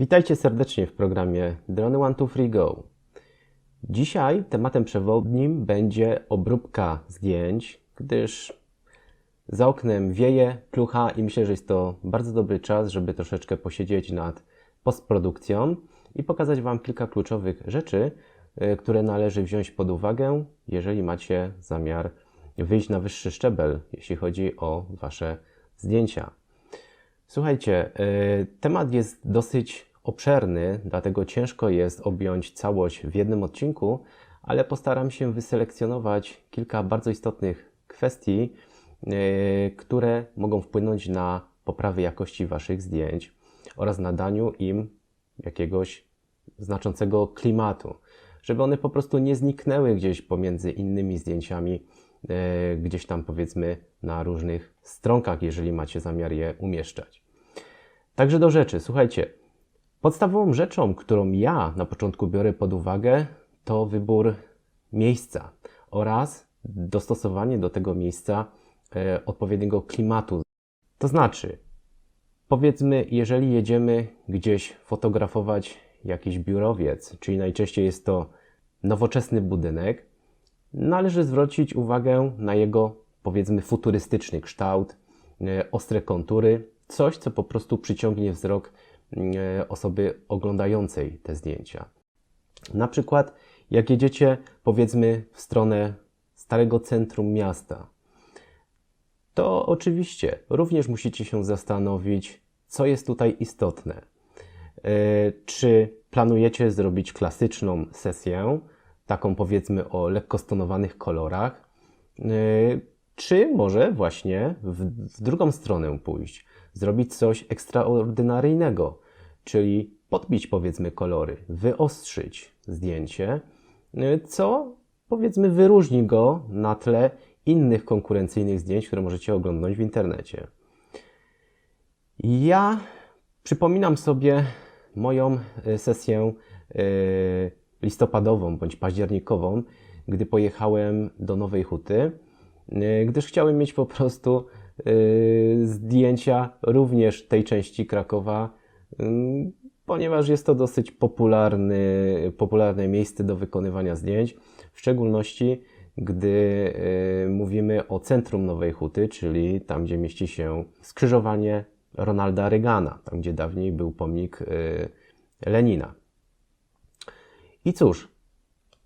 Witajcie serdecznie w programie Drony One Two Free Go. Dzisiaj tematem przewodnim będzie obróbka zdjęć, gdyż za oknem wieje, plucha i myślę, że jest to bardzo dobry czas, żeby troszeczkę posiedzieć nad postprodukcją i pokazać Wam kilka kluczowych rzeczy, y, które należy wziąć pod uwagę, jeżeli macie zamiar wyjść na wyższy szczebel, jeśli chodzi o Wasze zdjęcia. Słuchajcie, y, temat jest dosyć obszerny, dlatego ciężko jest objąć całość w jednym odcinku, ale postaram się wyselekcjonować kilka bardzo istotnych kwestii, y, które mogą wpłynąć na poprawę jakości Waszych zdjęć oraz nadaniu im jakiegoś znaczącego klimatu, żeby one po prostu nie zniknęły gdzieś pomiędzy innymi zdjęciami, y, gdzieś tam powiedzmy na różnych stronkach, jeżeli macie zamiar je umieszczać. Także do rzeczy, słuchajcie. Podstawową rzeczą, którą ja na początku biorę pod uwagę, to wybór miejsca oraz dostosowanie do tego miejsca e, odpowiedniego klimatu. To znaczy, powiedzmy, jeżeli jedziemy gdzieś fotografować jakiś biurowiec, czyli najczęściej jest to nowoczesny budynek, należy zwrócić uwagę na jego, powiedzmy, futurystyczny kształt, e, ostre kontury, coś, co po prostu przyciągnie wzrok osoby oglądającej te zdjęcia. Na przykład, jak jedziecie, powiedzmy, w stronę starego centrum miasta, to oczywiście również musicie się zastanowić, co jest tutaj istotne. E, Czy planujecie zrobić klasyczną sesję, taką powiedzmy o lekko stonowanych kolorach, e, czy może właśnie w, w drugą stronę pójść, zrobić coś ekstraordynaryjnego, czyli podbić powiedzmy kolory, wyostrzyć zdjęcie, y, co powiedzmy wyróżni go na tle innych konkurencyjnych zdjęć, które możecie oglądnąć w internecie. Ja przypominam sobie moją y, sesję y, listopadową bądź październikową, gdy pojechałem do Nowej Huty, gdyż chciałem mieć po prostu zdjęcia również tej części Krakowa, y, ponieważ jest to dosyć popularny, popularne miejsce do wykonywania zdjęć, w szczególności gdy y, mówimy o centrum Nowej Huty, czyli tam, gdzie mieści się skrzyżowanie Ronalda Reagana, tam gdzie dawniej był pomnik y, Lenina. I cóż,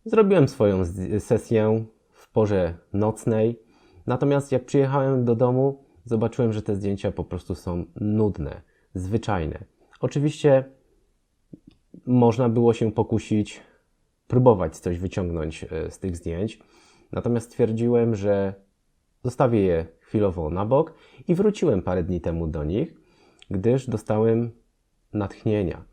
zrobiłem swoją sesję w porze nocnej, natomiast jak przyjechałem do domu, zobaczyłem, że te zdjęcia po prostu są nudne, zwyczajne. Oczywiście można było się pokusić, próbować coś wyciągnąć e, z tych zdjęć, natomiast stwierdziłem, że zostawię je chwilowo na bok i wróciłem parę dni temu do nich, gdyż dostałem natchnienia.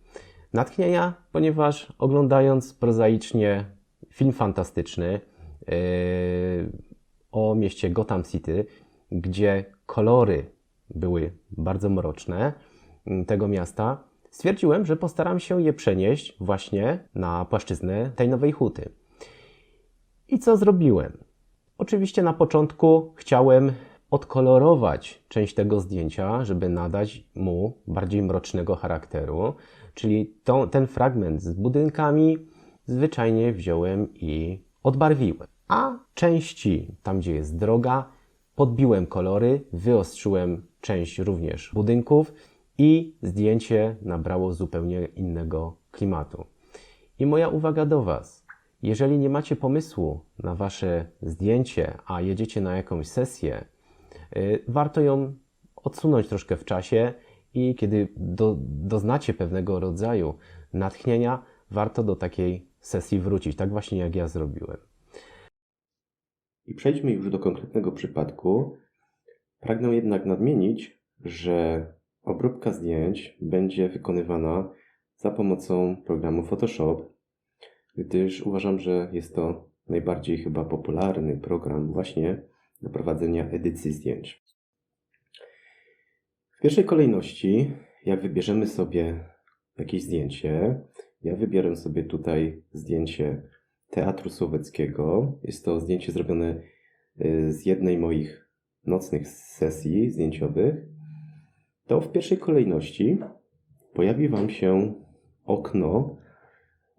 Natchnienia, ponieważ oglądając prozaicznie film fantastyczny yy, o mieście Gotham City, gdzie kolory były bardzo mroczne mm, tego miasta, stwierdziłem, że postaram się je przenieść właśnie na płaszczyznę tej nowej huty. I co zrobiłem? Oczywiście na początku chciałem odkolorować część tego zdjęcia, żeby nadać mu bardziej mrocznego charakteru, czyli tą, ten fragment z budynkami zwyczajnie wziąłem i odbarwiłem. A części, tam gdzie jest droga, podbiłem kolory, wyostrzyłem część również budynków i zdjęcie nabrało zupełnie innego klimatu. I moja uwaga do Was. Jeżeli nie macie pomysłu na Wasze zdjęcie, a jedziecie na jakąś sesję, y, warto ją odsunąć troszkę w czasie i kiedy do, doznacie pewnego rodzaju natchnienia, warto do takiej sesji wrócić, tak właśnie jak ja zrobiłem. I przejdźmy już do konkretnego przypadku. Pragnę jednak nadmienić, że obróbka zdjęć będzie wykonywana za pomocą programu Photoshop, gdyż uważam, że jest to najbardziej chyba popularny program właśnie do prowadzenia edycji zdjęć. W pierwszej kolejności, jak wybierzemy sobie jakieś zdjęcie, ja wybieram sobie tutaj zdjęcie Teatru Słowieckiego. Jest to zdjęcie zrobione y, z jednej moich nocnych sesji zdjęciowych. To w pierwszej kolejności pojawi Wam się okno,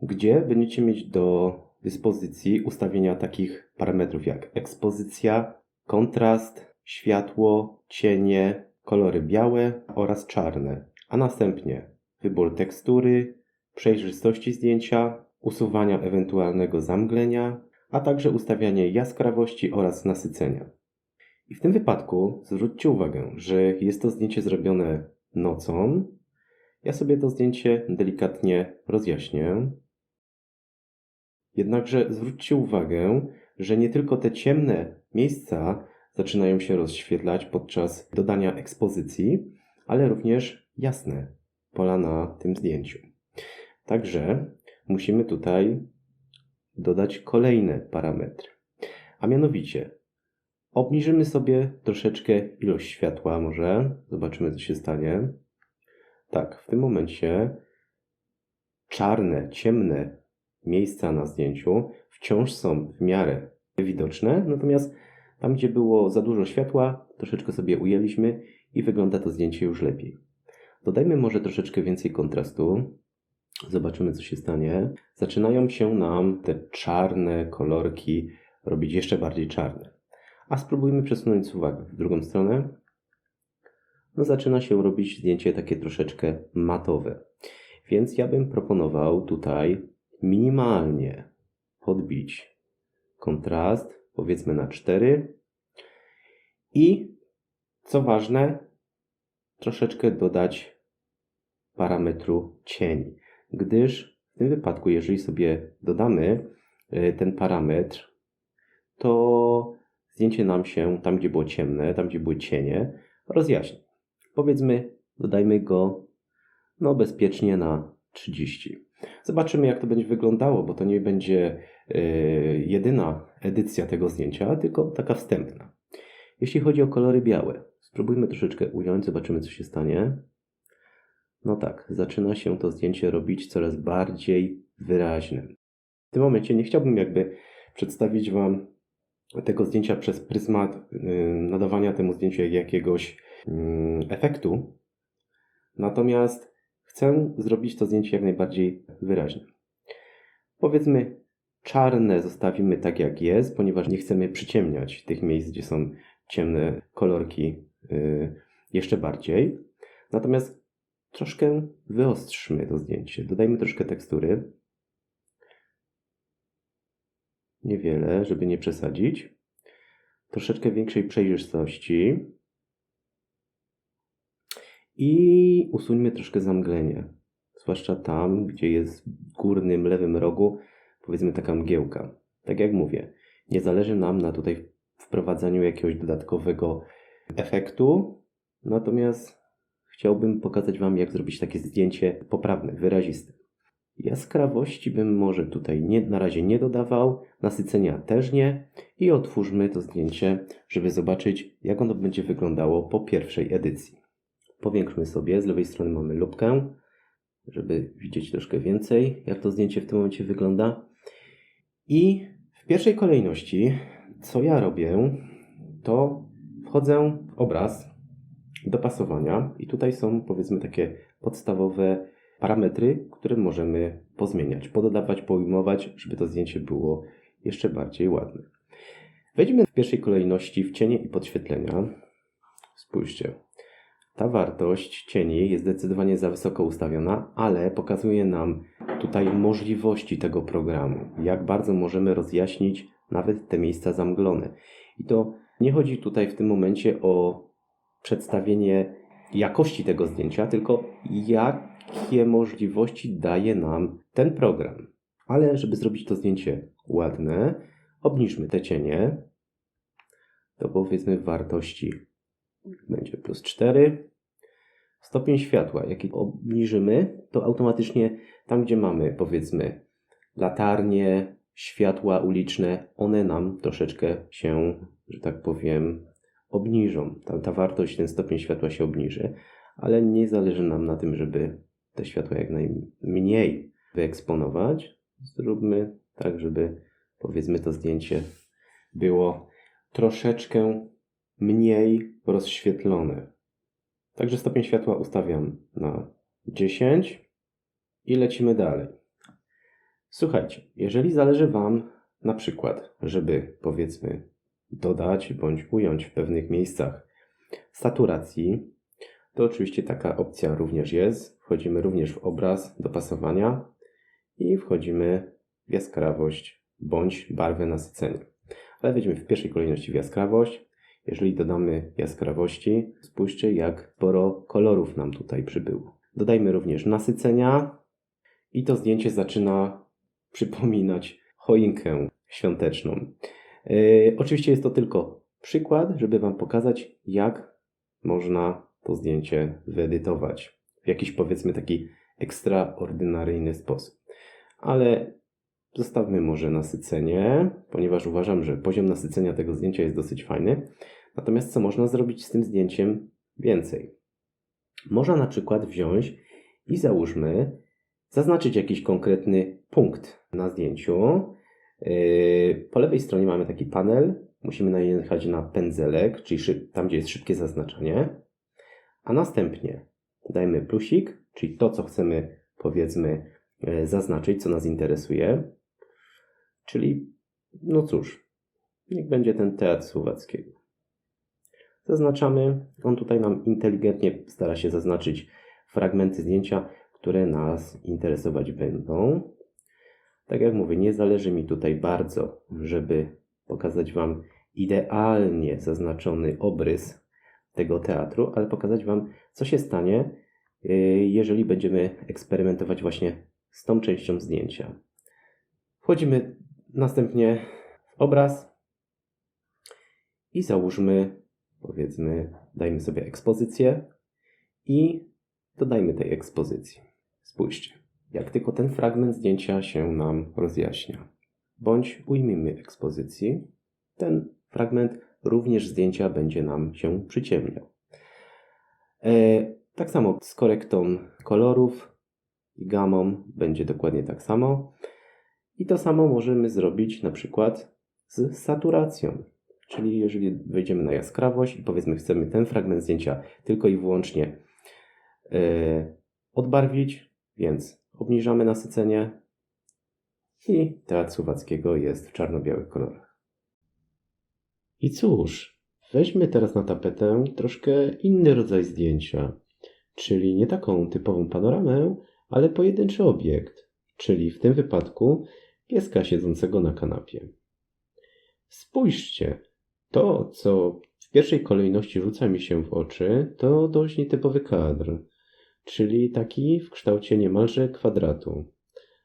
gdzie będziecie mieć do dyspozycji ustawienia takich parametrów jak ekspozycja, kontrast, światło, cienie, kolory białe oraz czarne, a następnie wybór tekstury, przejrzystości zdjęcia, usuwania ewentualnego zamglenia, a także ustawianie jaskrawości oraz nasycenia. I w tym wypadku zwróćcie uwagę, że jest to zdjęcie zrobione nocą. Ja sobie to zdjęcie delikatnie rozjaśnię. Jednakże zwróćcie uwagę, że nie tylko te ciemne miejsca zaczynają się rozświetlać podczas dodania ekspozycji, ale również jasne pola na tym zdjęciu. Także musimy tutaj dodać kolejne parametry. A mianowicie obniżymy sobie troszeczkę ilość światła może. Zobaczymy co się stanie. Tak, w tym momencie czarne, ciemne miejsca na zdjęciu wciąż są w miarę widoczne, natomiast tam, gdzie było za dużo światła, troszeczkę sobie ujęliśmy i wygląda to zdjęcie już lepiej. Dodajmy może troszeczkę więcej kontrastu. Zobaczymy, co się stanie. Zaczynają się nam te czarne kolorki robić jeszcze bardziej czarne. A spróbujmy przesunąć uwagę w drugą stronę. No, zaczyna się robić zdjęcie takie troszeczkę matowe. Więc ja bym proponował tutaj minimalnie podbić kontrast, powiedzmy na 4. I co ważne, troszeczkę dodać parametru cień, gdyż w tym wypadku, jeżeli sobie dodamy y, ten parametr, to zdjęcie nam się tam, gdzie było ciemne, tam, gdzie były cienie, rozjaśni. Powiedzmy, dodajmy go no bezpiecznie na 30. Zobaczymy, jak to będzie wyglądało, bo to nie będzie y, jedyna edycja tego zdjęcia, tylko taka wstępna. Jeśli chodzi o kolory białe, spróbujmy troszeczkę ująć, zobaczymy, co się stanie. No tak, zaczyna się to zdjęcie robić coraz bardziej wyraźnym. W tym momencie nie chciałbym jakby przedstawić Wam tego zdjęcia przez pryzmat nadawania temu zdjęciu jakiegoś efektu. Natomiast chcę zrobić to zdjęcie jak najbardziej wyraźne. Powiedzmy, czarne zostawimy tak jak jest, ponieważ nie chcemy przyciemniać tych miejsc, gdzie są ciemne kolorki y, jeszcze bardziej. Natomiast troszkę wyostrzmy to zdjęcie. Dodajmy troszkę tekstury. Niewiele, żeby nie przesadzić. Troszeczkę większej przejrzystości. I usuńmy troszkę zamglenie. Zwłaszcza tam, gdzie jest w górnym lewym rogu, powiedzmy taka mgiełka. Tak jak mówię, nie zależy nam na tutaj wprowadzaniu jakiegoś dodatkowego efektu, natomiast chciałbym pokazać Wam, jak zrobić takie zdjęcie poprawne, wyraziste. Jaskrawości bym może tutaj nie, na razie nie dodawał, nasycenia też nie i otwórzmy to zdjęcie, żeby zobaczyć, jak ono będzie wyglądało po pierwszej edycji. Powiększmy sobie, z lewej strony mamy lupkę, żeby widzieć troszkę więcej, jak to zdjęcie w tym momencie wygląda. I w pierwszej kolejności, co ja robię, to wchodzę w obraz dopasowania i tutaj są powiedzmy takie podstawowe parametry, które możemy pozmieniać, pododawać, poujmować, żeby to zdjęcie było jeszcze bardziej ładne. Wejdźmy w pierwszej kolejności w cienie i podświetlenia. Spójrzcie. Ta wartość cieni jest zdecydowanie za wysoko ustawiona, ale pokazuje nam tutaj możliwości tego programu, jak bardzo możemy rozjaśnić nawet te miejsca zamglone. I to nie chodzi tutaj w tym momencie o przedstawienie jakości tego zdjęcia, tylko jakie możliwości daje nam ten program. Ale żeby zrobić to zdjęcie ładne, obniżmy te cienie do powiedzmy wartości będzie plus 4. Stopień światła, jaki obniżymy, to automatycznie tam, gdzie mamy powiedzmy latarnie, światła uliczne, one nam troszeczkę się, że tak powiem, obniżą. Ta, ta wartość, ten stopień światła się obniży, ale nie zależy nam na tym, żeby te światła jak najmniej wyeksponować. Zróbmy tak, żeby powiedzmy to zdjęcie było troszeczkę mniej rozświetlone. Także stopień światła ustawiam na 10. I lecimy dalej. Słuchajcie, jeżeli zależy Wam na przykład, żeby powiedzmy dodać bądź ująć w pewnych miejscach saturacji, to oczywiście taka opcja również jest. Wchodzimy również w obraz dopasowania i wchodzimy w jaskrawość bądź barwę nasycenia. Ale weźmy w pierwszej kolejności w jaskrawość. Jeżeli dodamy jaskrawości, spójrzcie jak sporo kolorów nam tutaj przybyło. Dodajmy również nasycenia i to zdjęcie zaczyna przypominać choinkę świąteczną. Yy, oczywiście jest to tylko przykład, żeby Wam pokazać, jak można to zdjęcie wyedytować w jakiś powiedzmy taki ekstraordynaryjny sposób. Ale zostawmy może nasycenie, ponieważ uważam, że poziom nasycenia tego zdjęcia jest dosyć fajny. Natomiast co można zrobić z tym zdjęciem więcej? Można na przykład wziąć i załóżmy, zaznaczyć jakiś konkretny punkt na zdjęciu. Yy, po lewej stronie mamy taki panel. Musimy najechać na pędzelek, czyli tam, gdzie jest szybkie zaznaczanie. A następnie dajmy plusik, czyli to, co chcemy, powiedzmy, yy, zaznaczyć, co nas interesuje. Czyli, no cóż, niech będzie ten teatr słowackiego. Zaznaczamy. On tutaj nam inteligentnie stara się zaznaczyć fragmenty zdjęcia, które nas interesować będą. Tak jak mówię, nie zależy mi tutaj bardzo, żeby pokazać Wam idealnie zaznaczony obrys tego teatru, ale pokazać Wam, co się stanie, y, jeżeli będziemy eksperymentować właśnie z tą częścią zdjęcia. Wchodzimy następnie w obraz i załóżmy, powiedzmy, dajmy sobie ekspozycję i dodajmy tej ekspozycji. Spójrzcie, jak tylko ten fragment zdjęcia się nam rozjaśnia, bądź ujmijmy ekspozycji, ten fragment również zdjęcia będzie nam się przyciemniał. E, tak samo z korektą kolorów i gamą będzie dokładnie tak samo. I to samo możemy zrobić na przykład z saturacją. Czyli jeżeli wejdziemy na jaskrawość i powiedzmy chcemy ten fragment zdjęcia tylko i wyłącznie yy, odbarwić, więc obniżamy nasycenie i teatr Słowackiego jest w czarno-białych kolorach. I cóż, weźmy teraz na tapetę troszkę inny rodzaj zdjęcia, czyli nie taką typową panoramę, ale pojedynczy obiekt, czyli w tym wypadku pieska siedzącego na kanapie. Spójrzcie, to co w pierwszej kolejności rzuca mi się w oczy, to dość nietypowy kadr, czyli taki w kształcie niemalże kwadratu.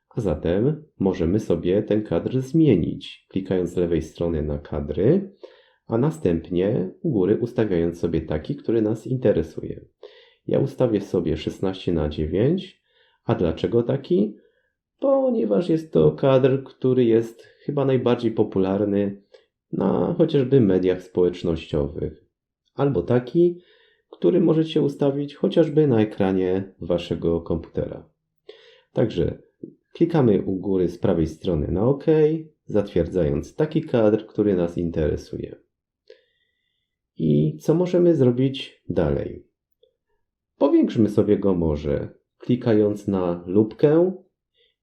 A zatem możemy sobie ten kadr zmienić, klikając z lewej strony na kadry, a następnie u góry ustawiając sobie taki, który nas interesuje. Ja ustawię sobie 16 na 9 a dlaczego taki? Ponieważ jest to kadr, który jest chyba najbardziej popularny na chociażby mediach społecznościowych. Albo taki, który możecie ustawić chociażby na ekranie waszego komputera. Także klikamy u góry z prawej strony na OK, zatwierdzając taki kadr, który nas interesuje. I co możemy zrobić dalej? Powiększmy sobie go może klikając na lubkę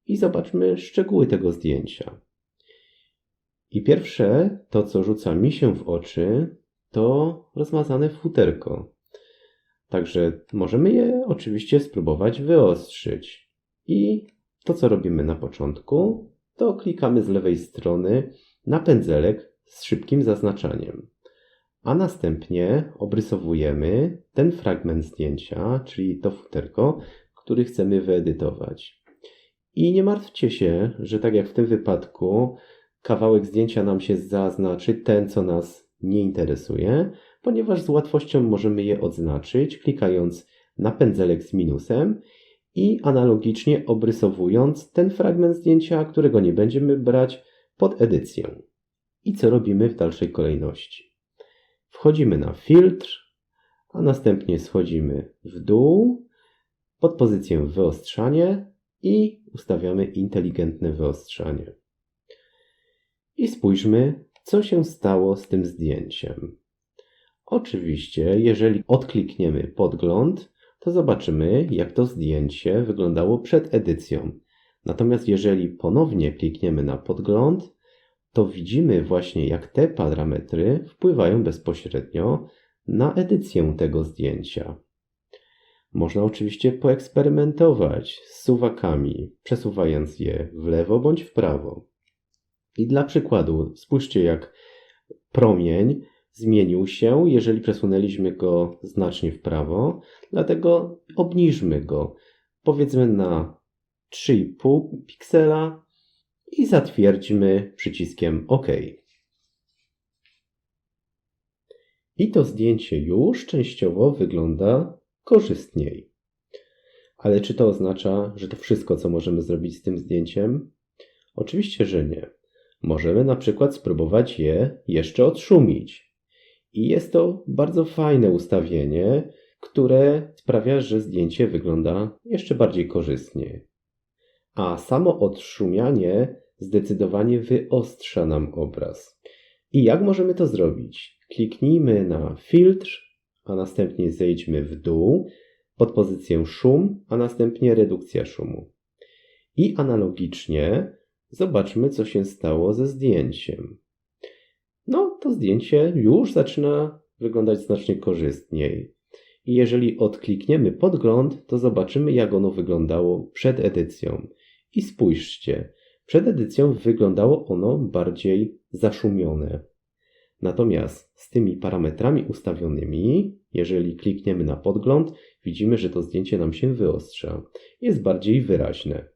i zobaczmy szczegóły tego zdjęcia. I pierwsze, to co rzuca mi się w oczy, to rozmazane futerko. Także możemy je oczywiście spróbować wyostrzyć. I to co robimy na początku, to klikamy z lewej strony na pędzelek z szybkim zaznaczaniem. A następnie obrysowujemy ten fragment zdjęcia, czyli to futerko, który chcemy wyedytować. I nie martwcie się, że tak jak w tym wypadku, kawałek zdjęcia nam się zaznaczy, ten co nas nie interesuje, ponieważ z łatwością możemy je odznaczyć, klikając na pędzelek z minusem i analogicznie obrysowując ten fragment zdjęcia, którego nie będziemy brać pod edycję. I co robimy w dalszej kolejności? Wchodzimy na filtr, a następnie schodzimy w dół pod pozycję wyostrzanie i ustawiamy inteligentne wyostrzanie. I spójrzmy, co się stało z tym zdjęciem. Oczywiście, jeżeli odklikniemy podgląd, to zobaczymy, jak to zdjęcie wyglądało przed edycją. Natomiast jeżeli ponownie klikniemy na podgląd, to widzimy właśnie, jak te parametry wpływają bezpośrednio na edycję tego zdjęcia. Można oczywiście poeksperymentować z suwakami, przesuwając je w lewo bądź w prawo. I dla przykładu, spójrzcie, jak promień zmienił się, jeżeli przesunęliśmy go znacznie w prawo, dlatego obniżmy go, powiedzmy na 3,5 piksela i zatwierdźmy przyciskiem OK. I to zdjęcie już częściowo wygląda korzystniej. Ale czy to oznacza, że to wszystko, co możemy zrobić z tym zdjęciem? Oczywiście, że nie. Możemy na przykład spróbować je jeszcze odszumić. I jest to bardzo fajne ustawienie, które sprawia, że zdjęcie wygląda jeszcze bardziej korzystnie. A samo odszumianie zdecydowanie wyostrza nam obraz. I jak możemy to zrobić? Kliknijmy na filtr, a następnie zejdźmy w dół pod pozycję szum, a następnie redukcja szumu. I analogicznie zobaczmy, co się stało ze zdjęciem. No, to zdjęcie już zaczyna wyglądać znacznie korzystniej. I jeżeli odklikniemy podgląd, to zobaczymy, jak ono wyglądało przed edycją. I spójrzcie, przed edycją wyglądało ono bardziej zaszumione. Natomiast z tymi parametrami ustawionymi, jeżeli klikniemy na podgląd, widzimy, że to zdjęcie nam się wyostrza. Jest bardziej wyraźne.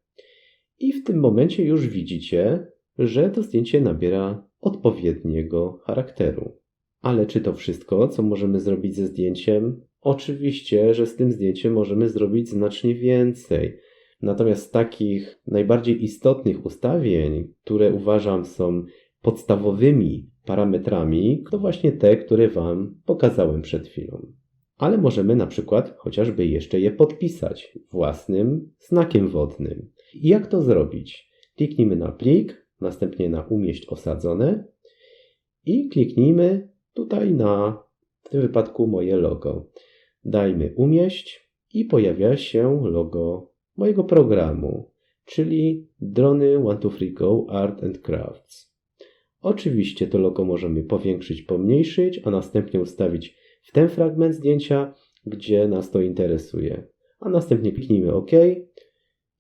I w tym momencie już widzicie, że to zdjęcie nabiera odpowiedniego charakteru. Ale czy to wszystko, co możemy zrobić ze zdjęciem? Oczywiście, że z tym zdjęciem możemy zrobić znacznie więcej. Natomiast takich najbardziej istotnych ustawień, które uważam są podstawowymi parametrami, to właśnie te, które Wam pokazałem przed chwilą. Ale możemy na przykład chociażby jeszcze je podpisać własnym znakiem wodnym. I jak to zrobić? Kliknijmy na plik, następnie na umieść osadzone i kliknijmy tutaj na, w tym wypadku moje logo. Dajmy umieść i pojawia się logo mojego programu, czyli drony 123Go Art and Crafts. Oczywiście to logo możemy powiększyć, pomniejszyć, a następnie ustawić w ten fragment zdjęcia, gdzie nas to interesuje. A następnie kliknijmy OK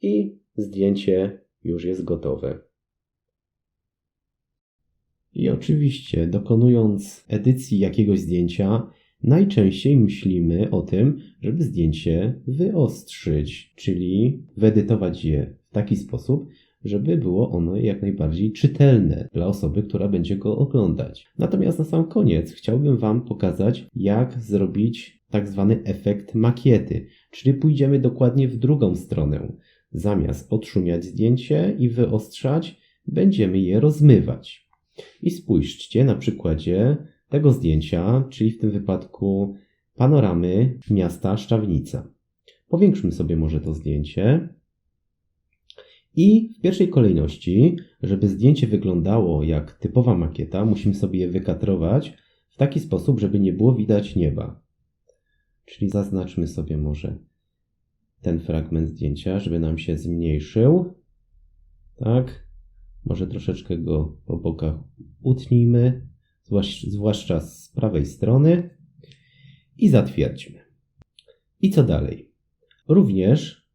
i zdjęcie już jest gotowe. I oczywiście, dokonując edycji jakiegoś zdjęcia, najczęściej myślimy o tym, żeby zdjęcie wyostrzyć, czyli wyedytować je w taki sposób, żeby było ono jak najbardziej czytelne dla osoby, która będzie go oglądać. Natomiast na sam koniec chciałbym Wam pokazać, jak zrobić tak zwany efekt makiety, czyli pójdziemy dokładnie w drugą stronę. Zamiast odszumiać zdjęcie i wyostrzać, będziemy je rozmywać. I spójrzcie na przykładzie tego zdjęcia, czyli w tym wypadku panoramy miasta Szczawnica. Powiększmy sobie może to zdjęcie. I w pierwszej kolejności, żeby zdjęcie wyglądało jak typowa makieta, musimy sobie je wykatrować w taki sposób, żeby nie było widać nieba. Czyli zaznaczmy sobie może ten fragment zdjęcia, żeby nam się zmniejszył. Tak. Może troszeczkę go po bokach utnijmy, zwłaszcza z prawej strony i zatwierdźmy. I co dalej? Również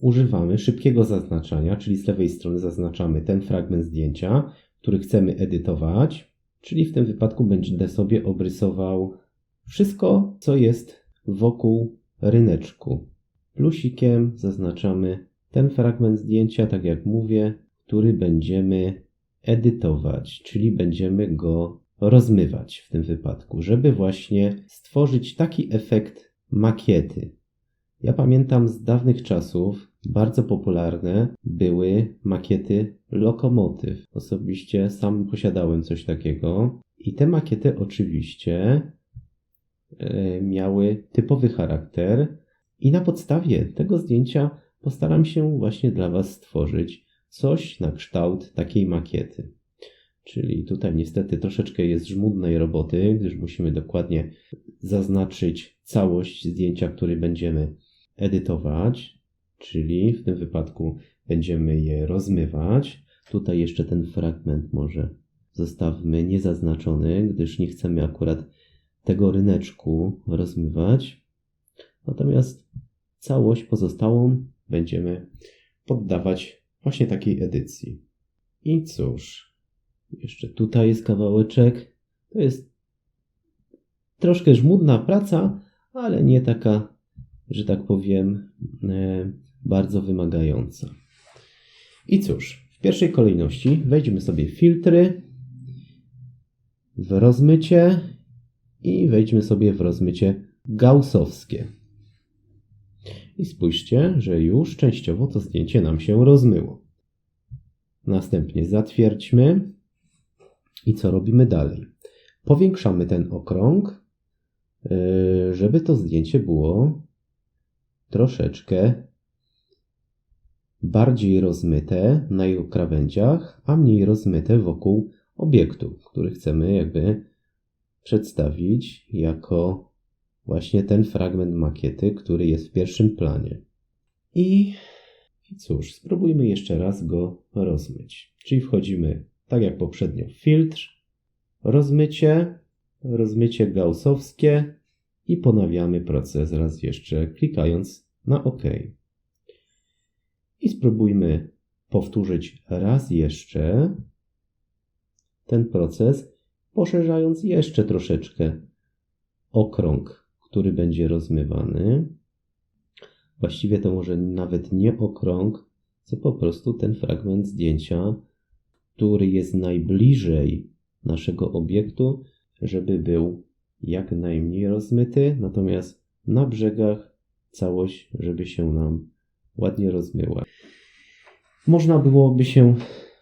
używamy szybkiego zaznaczania, czyli z lewej strony zaznaczamy ten fragment zdjęcia, który chcemy edytować, czyli w tym wypadku będę sobie obrysował wszystko, co jest wokół ryneczku. Plusikiem zaznaczamy ten fragment zdjęcia, tak jak mówię, który będziemy edytować, czyli będziemy go rozmywać w tym wypadku, żeby właśnie stworzyć taki efekt makiety. Ja pamiętam z dawnych czasów bardzo popularne były makiety lokomotyw. Osobiście sam posiadałem coś takiego i te makiety oczywiście e, miały typowy charakter i na podstawie tego zdjęcia postaram się właśnie dla Was stworzyć coś na kształt takiej makiety. Czyli tutaj niestety troszeczkę jest żmudnej roboty, gdyż musimy dokładnie zaznaczyć całość zdjęcia, który będziemy edytować, czyli w tym wypadku będziemy je rozmywać. Tutaj jeszcze ten fragment może zostawmy niezaznaczony, gdyż nie chcemy akurat tego ryneczku rozmywać. Natomiast całość pozostałą będziemy poddawać właśnie takiej edycji. I cóż, jeszcze tutaj jest kawałeczek. To jest troszkę żmudna praca, ale nie taka, że tak powiem, e, bardzo wymagająca. I cóż, w pierwszej kolejności wejdźmy sobie w filtry, w rozmycie i wejdźmy sobie w rozmycie gaussowskie. I spójrzcie, że już częściowo to zdjęcie nam się rozmyło. Następnie zatwierdźmy. I co robimy dalej? Powiększamy ten okrąg, yy, żeby to zdjęcie było troszeczkę bardziej rozmyte na jego krawędziach, a mniej rozmyte wokół obiektu, który chcemy jakby przedstawić jako właśnie ten fragment makiety, który jest w pierwszym planie. I, i cóż, spróbujmy jeszcze raz go rozmyć. Czyli wchodzimy, tak jak poprzednio, w filtr, rozmycie, rozmycie gaussowskie i ponawiamy proces raz jeszcze, klikając na OK. I spróbujmy powtórzyć raz jeszcze ten proces, poszerzając jeszcze troszeczkę okrąg, który będzie rozmywany. Właściwie to może nawet nie okrąg, co po prostu ten fragment zdjęcia, który jest najbliżej naszego obiektu, żeby był jak najmniej rozmyty, natomiast na brzegach całość, żeby się nam ładnie rozmyła. Można byłoby się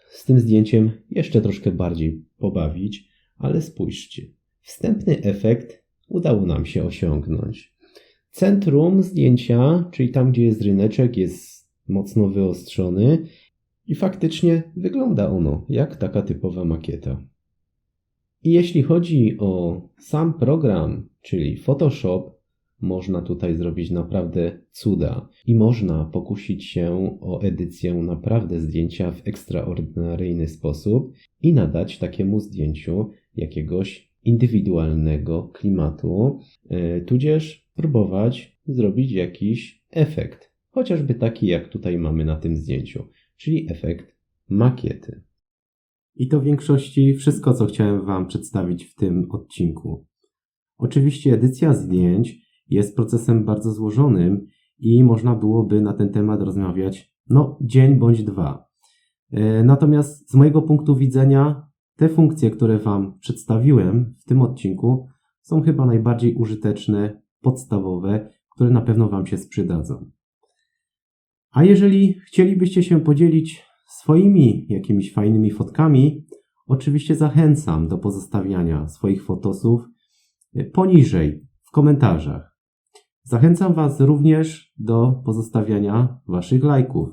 z tym zdjęciem jeszcze troszkę bardziej pobawić, ale spójrzcie. Wstępny efekt udało nam się osiągnąć. Centrum zdjęcia, czyli tam, gdzie jest ryneczek, jest mocno wyostrzony i faktycznie wygląda ono jak taka typowa makieta. I jeśli chodzi o sam program, czyli Photoshop, można tutaj zrobić naprawdę cuda i można pokusić się o edycję naprawdę zdjęcia w ekstraordynaryjny sposób i nadać takiemu zdjęciu jakiegoś indywidualnego klimatu, e, tudzież próbować zrobić jakiś efekt, chociażby taki jak tutaj mamy na tym zdjęciu, czyli efekt makiety. I to w większości wszystko, co chciałem Wam przedstawić w tym odcinku. Oczywiście edycja zdjęć jest procesem bardzo złożonym i można byłoby na ten temat rozmawiać no dzień bądź dwa. E, natomiast z mojego punktu widzenia te funkcje, które Wam przedstawiłem w tym odcinku są chyba najbardziej użyteczne, podstawowe, które na pewno Wam się przydadzą. A jeżeli chcielibyście się podzielić swoimi jakimiś fajnymi fotkami, oczywiście zachęcam do pozostawiania swoich fotosów poniżej w komentarzach. Zachęcam Was również do pozostawiania Waszych lajków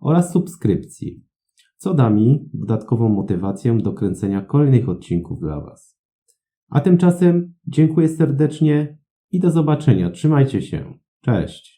oraz subskrypcji, co da mi dodatkową motywację do kręcenia kolejnych odcinków dla Was. A tymczasem dziękuję serdecznie i do zobaczenia. Trzymajcie się. Cześć.